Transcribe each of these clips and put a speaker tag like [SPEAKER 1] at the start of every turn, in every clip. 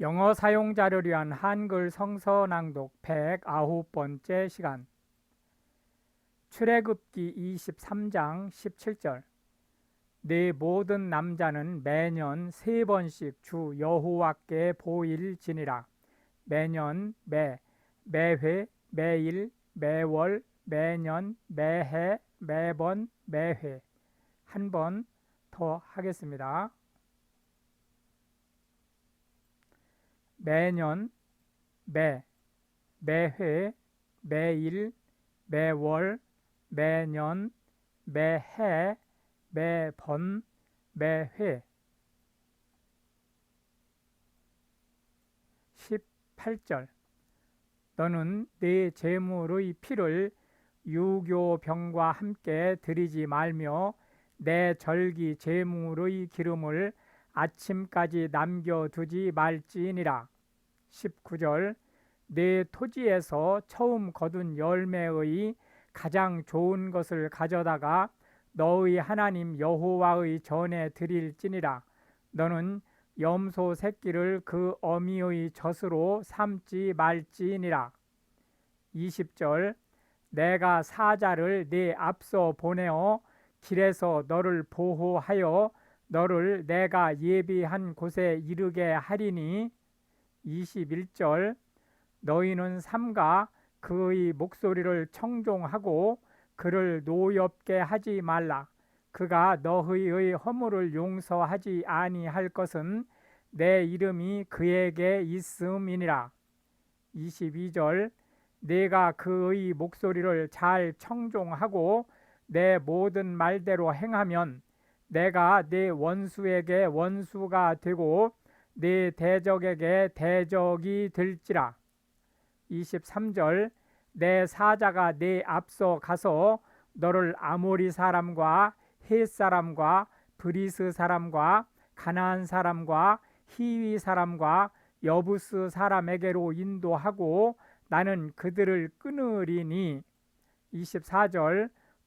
[SPEAKER 1] 영어 사용자를 위한 한글 성서 낭독 109번째 시간. 출애굽기 23장 17절. 네 모든 남자는 매년 세 번씩 주 여호와께 보일지니라. 매년 매 매회 매일 매월 매년 매해 매번 매회. 한 번 더 하겠습니다. 매년, 매, 매회, 매일, 매월, 매년, 매해, 매번, 매회. 18절. 너는 네 재물의 피를 유교병과 함께 드리지 말며 내 절기 재물의 기름을 아침까지 남겨두지 말지니라. 19절 내 토지에서 처음 거둔 열매의 가장 좋은 것을 가져다가 너의 하나님 여호와의 전에 드릴지니라. 너는 염소 새끼를 그 어미의 젖으로 삼지 말지니라. 20절 내가 사자를 네 앞서 보내어 길에서 너를 보호하여 너를 내가 예비한 곳에 이르게 하리니 21절 너희는 삼가 그의 목소리를 청종하고 그를 노엽게 하지 말라. 그가 너희의 허물을 용서하지 아니할 것은 내 이름이 그에게 있음이니라. 22절 내가 그의 목소리를 잘 청종하고 내 모든 말대로 행하면 내가 네 원수에게 원수가 되고 네 대적에게 대적이 될지라. 23절 내 사자가 네 앞서 가서 너를 아모리 사람과 헷 사람과 브리스 사람과 가나안 사람과 히위 사람과 여부스 사람에게로 인도하고 나는 그들을 끊으리니 24절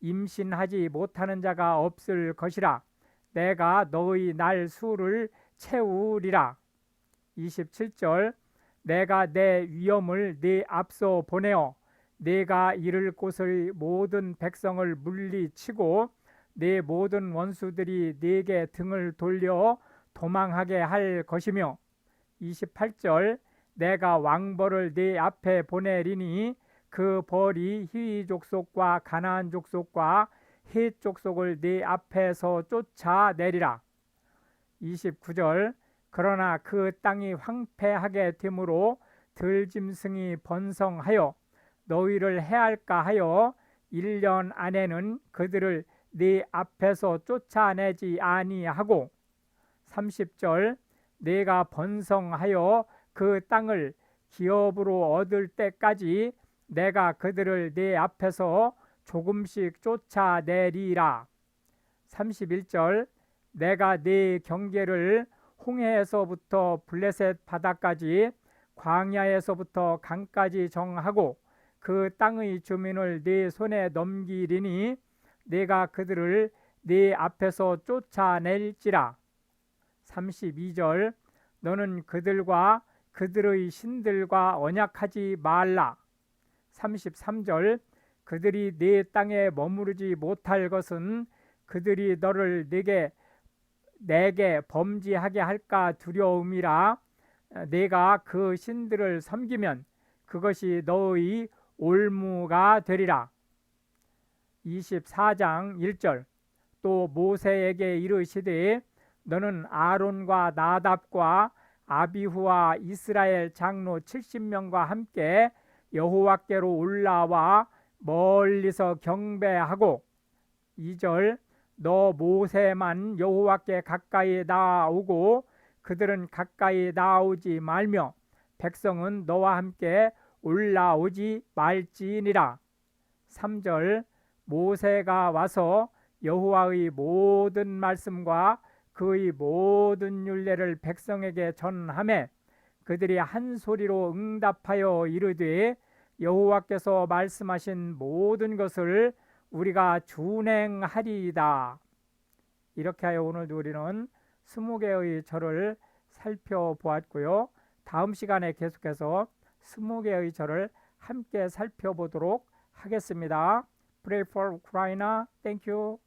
[SPEAKER 1] 임신하지 못하는 자가 없을 것이라. 내가 너의 날 수를 채우리라. 27절 내가 내 위엄을 네 앞서 보내어 내가 이를 곳의 모든 백성을 물리치고 내 모든 원수들이 네게 등을 돌려 도망하게 할 것이며 28절 내가 왕벌을 네 앞에 보내리니 그 벌이 히위 족속과 가나안 족속과 헷 족속을 네 앞에서 쫓아내리라. 29절. 그러나 그 땅이 황폐하게 되므로 들짐승이 번성하여 너희를 해할까 하여 1년 안에는 그들을 네 앞에서 쫓아내지 아니하고. 30절. 내가 번성하여 그 땅을 기업으로 얻을 때까지 내가 그들을 내 앞에서 조금씩 쫓아내리라. 31절 내가 네 경계를 홍해에서부터 블레셋 바다까지 광야에서부터 강까지 정하고 그 땅의 주민을 네 손에 넘기리니 내가 그들을 네 앞에서 쫓아낼지라. 32절 너는 그들과 그들의 신들과 언약하지 말라. 33절 그들이 네 땅에 머무르지 못할 것은 그들이 너를 내게 내게 범죄하게 할까 두려움이라 내가 그 신들을 섬기면 그것이 너의 올무가 되리라. 24장 1절 또 모세에게 이르시되 너는 아론과 나답과 아비후와 이스라엘 장로 70명과 함께 여호와께로 올라와 멀리서 경배하고 2절 너 모세만 여호와께 가까이 나오고 그들은 가까이 나오지 말며 백성은 너와 함께 올라오지 말지니라. 3절 모세가 와서 여호와의 모든 말씀과 그의 모든 율례를 백성에게 전하매 그들이 한 소리로 응답하여 이르되 여호와께서 말씀하신 모든 것을 우리가 준행하리이다. 이렇게 하여 오늘도 우리는 스무 개의 절을 살펴보았고요. 다음 시간에 계속해서 스무 개의 절을 함께 살펴보도록 하겠습니다. Pray for Ukraine. Thank you.